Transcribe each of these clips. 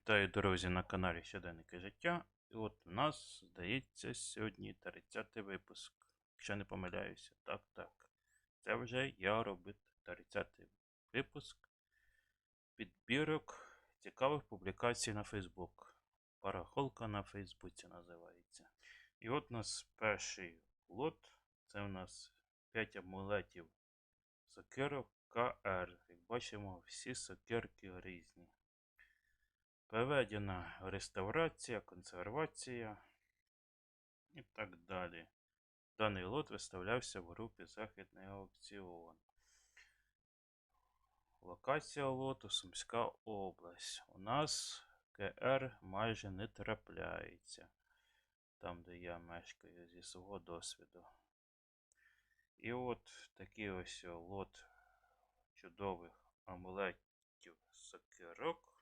Вітаю, друзі, на каналі Щоденники життя. І от у нас, здається, сьогодні 30 випуск. Якщо не помиляюся. Так, так. Це вже я робив 30 випуск підбірок цікавих публікацій на Фейсбук. Парахолка на Фейсбуці називається. І от у нас перший лот. Це у нас 5 амулетів сокирок КР. Як бачимо, всі сокирки різні. Проведена реставрація, консервація і так далі. Даний лот виставлявся в групі Західний аукціон. Локація лоту Сумська область. У нас КР майже не трапляється. Там, де я мешкаю зі свого досвіду. І от такий ось лот чудових амулетів сокирок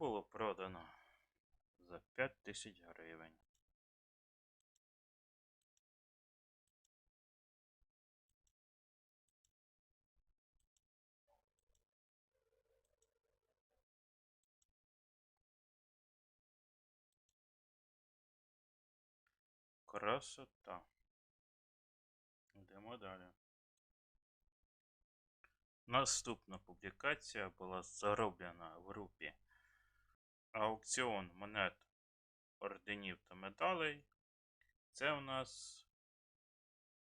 було продано за 5 тисяч гривень. Красота. Йдемо далі. Наступна публікація була зароблена в групі аукціон монет орденів та медалей. Це у нас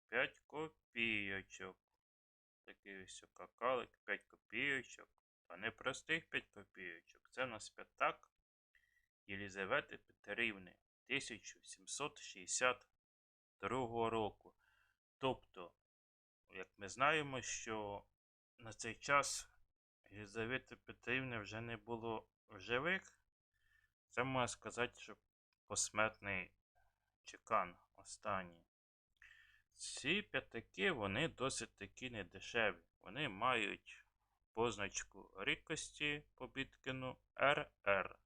5 копійочок. Такий ось какалик 5 копійочок. А не простих 5 копійочок. Це у нас п'ятак Єлізавети Петрівни 1762 року. Тобто, як ми знаємо, що на цей час Єлізавети Петрівни вже не було в живих. Це можна сказати, що посмертний чекан останній. Ці п'ятаки вони досить такі недешеві. Вони мають позначку рідкості побіткину RR.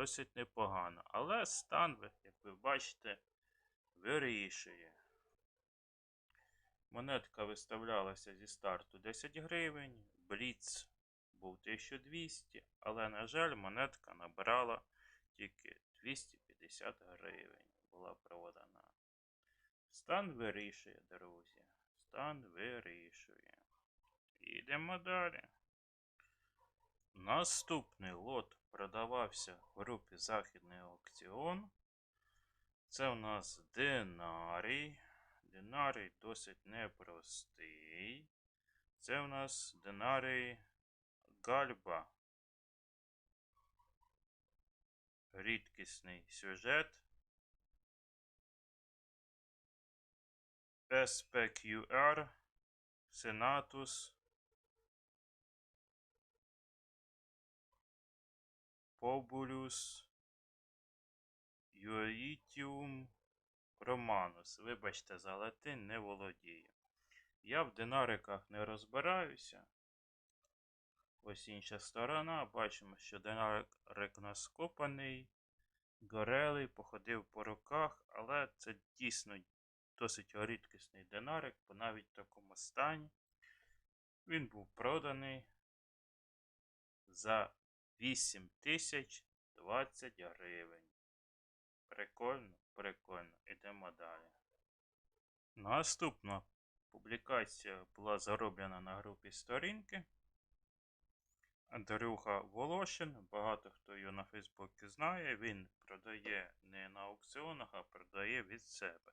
Досить непогано. Але стан, як ви бачите, вирішує. Монетка виставлялася зі старту 10 гривень, Бліц був 1200, але, на жаль, монетка набирала тільки 250 гривень. Була продана. Стан вирішує, друзі. Стан вирішує. Йдемо далі. Наступний лот продавався в групі Західний аукціон. Це у нас динарій. Динарій досить непростий. Це у нас динарій гальба. Рідкісний сюжет. SPQR Senatus Побулюс Юрітіум Романус. Вибачте, за латин не володію. Я в динариках не розбираюся. Ось інша сторона. Бачимо, що динарик наскопаний, горелий, походив по руках, але це дійсно досить рідкісний динарик, бо навіть в такому стані він був проданий за 8020 гривень. Прикольно, прикольно. Ідемо далі. Наступна публікація була зароблена на групі сторінки. Андрюха Волошин. Багато хто його на Фейсбуці знає. Він продає не на аукціонах, а продає від себе.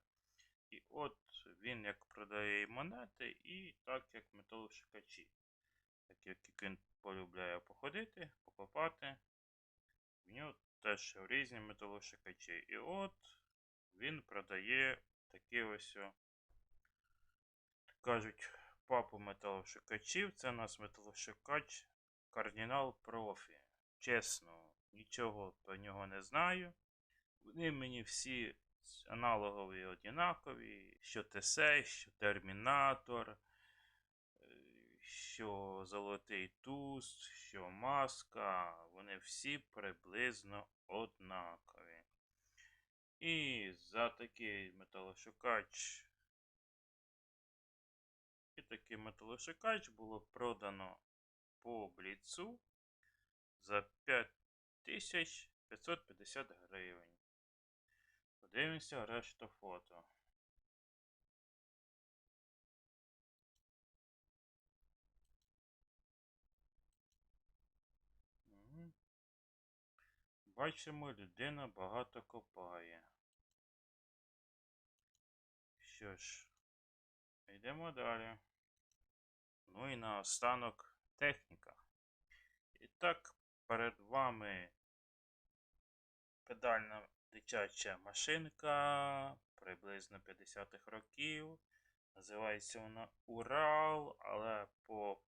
І от він як продає монети, і так як металошукачі. Так як він полюбляє походити, покопати. В нього теж різні металошукачі. І от він продає такі ось, кажуть, папу металошукачів. Це у нас металошукач Кардинал Профі. Чесно, нічого про нього не знаю. Вони мені всі аналогові однакові, що Тесей, що Термінатор, що Золотий Туз, що Маска, вони всі приблизно однакові. І за такий металошукач. І такий металошукач було продано по бліцу за 5550 гривень. Подивимося решту фото. Бачимо, людина багато копає. Що ж, йдемо далі. Ну і наостанок техніка. І так, перед вами педальна дитяча машинка приблизно 50-х років. Називається вона Урал, але по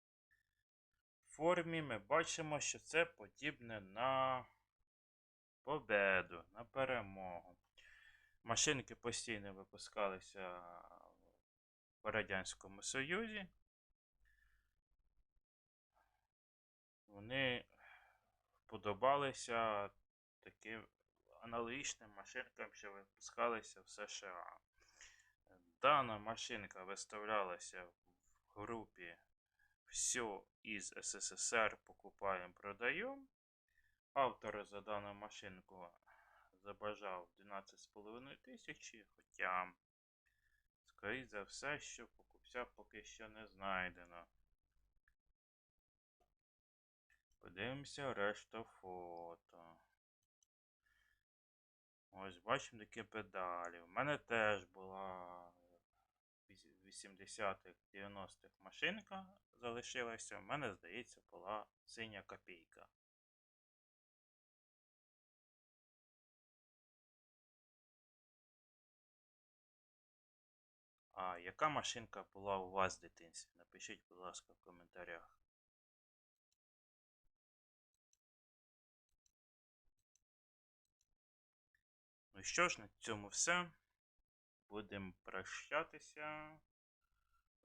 формі ми бачимо, що це подібне на победу, на перемогу. Машинки постійно випускалися в Радянському Союзі. Вони подобалися таким аналогічним машинкам, що випускалися в США. Дана машинка виставлялася в групі Все із СССР покупаємо, продаємо. Автор за дану машинку забажав 12,5 тисячі, хоча, скоріше за все, що покупця поки що не знайдено. Подивимося решту фото. Ось бачимо такі педалі. У мене теж була 80-х, 90-х машинка залишилася. У мене, здається, була синя копійка. А яка машинка була у вас в дитинстві? Напишіть, будь ласка, в коментарях. Ну що ж, на цьому все. Будемо прощатися.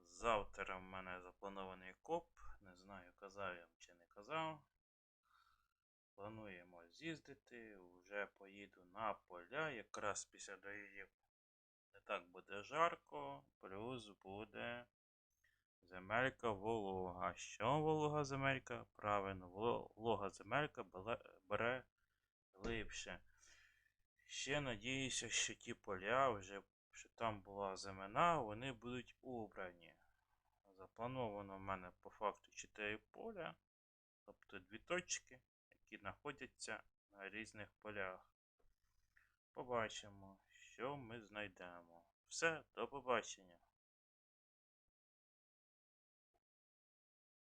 Завтра в мене запланований коп. Не знаю, казав я чи не казав. Плануємо з'їздити. Вже поїду на поля. Якраз після доїздів не так буде жарко, плюс буде земелька волога. Що волога земелька? Правильно, волога земелька бере глибше. Ще надіюся, що ті поля, вже, що там була земена, вони будуть убрані. Заплановано в мене по факту 4 поля, тобто дві точки, які знаходяться на різних полях. Побачимо, що ми знайдемо. Все, до побачення.